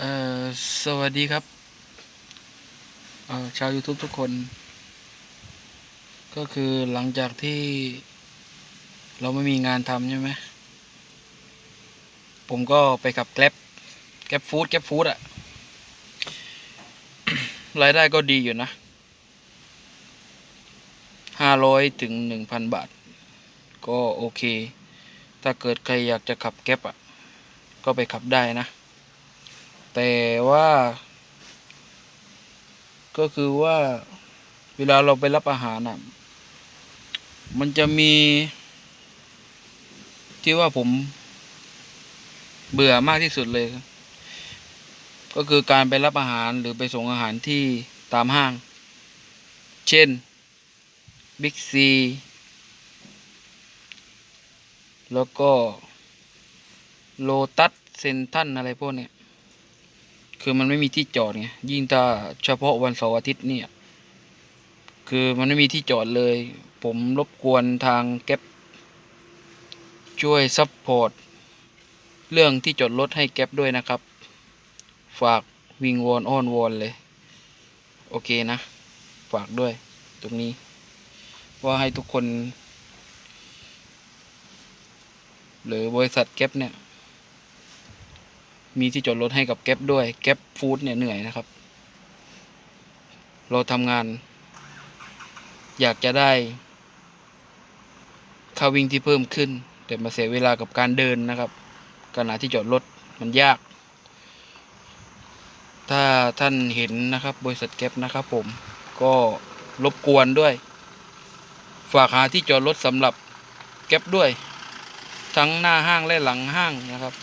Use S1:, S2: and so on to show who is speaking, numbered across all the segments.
S1: เอ่อสวัสดีครับเอ่อชาว YouTube ทุกคน ก็คือหลังจากที่เราไม่มีงานทำใช่ไหมผมก็ไปขับแกล็บแกล็บฟู้ดแกล็บฟู้ดอะรายได้ก็ดีอยู่นะห้าร้อยถึงหนึ่งพันบาท ก็โอเค ถ้าเกิดใครอยากจะขับแก๊ปอะก็ไปขับได้นะ แต่ว่า ก็คือว่าเวลาเราไปรับอาหารอะ มันจะมี ที่ว่าผมเบื่อมากที่สุดเลยครับก็คือการไปรับอาหารหรือไปส่งอาหารที่ตามห้าง เช่นบิ๊กซีแล้วก็โลตัสเซนทันอะไรพวกเนี้ย คือมันไม่มีที่จอดไงยิ่งถ้าเฉพาะวันเสาร์อาทิตย์เนี่ย คือมันไม่มีที่จอดเลย ผมรบกวนทางแก๊ปช่วยซัพพอร์ตเรื่องที่จอดรถให้แก๊ปด้วยนะครับ ฝากวิงวอนอ้อนวอนเลย โอเคนะ ฝากด้วย ตรงนี้ ว่าให้ทุกคน หรือบริษัทแก๊ปเนี่ย มีที่จอดรถให้กับแก๊ปด้วย แก๊ปฟู้ดเนี่ยเหนื่อยนะครับ เราทำงาน อยากจะได้ค่าวิ่งที่เพิ่มขึ้น แต่มาเสียเวลากับการเดินนะครับการหาที่จอดรถมันยาก ถ้าท่านเห็นนะครับ บริษัทแก๊ปนะครับผมก็รบกวนด้วย ฝากหาที่จอดรถสำหรับแก๊ปด้วย ทั้งหน้าห้างและหลังห้างนะครับ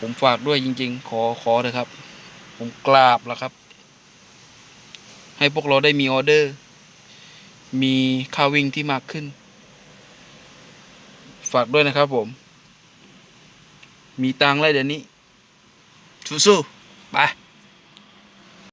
S1: ผมฝากด้วยจริง ๆ ขอขอเถอะครับ ผมกราบแล้วครับ ให้พวกเราได้มีออเดอร์ มีค่าวิ่งที่มากขึ้น ฝากด้วยนะครับผม มีตังไรเดี๋ยวนี้สู้ๆไป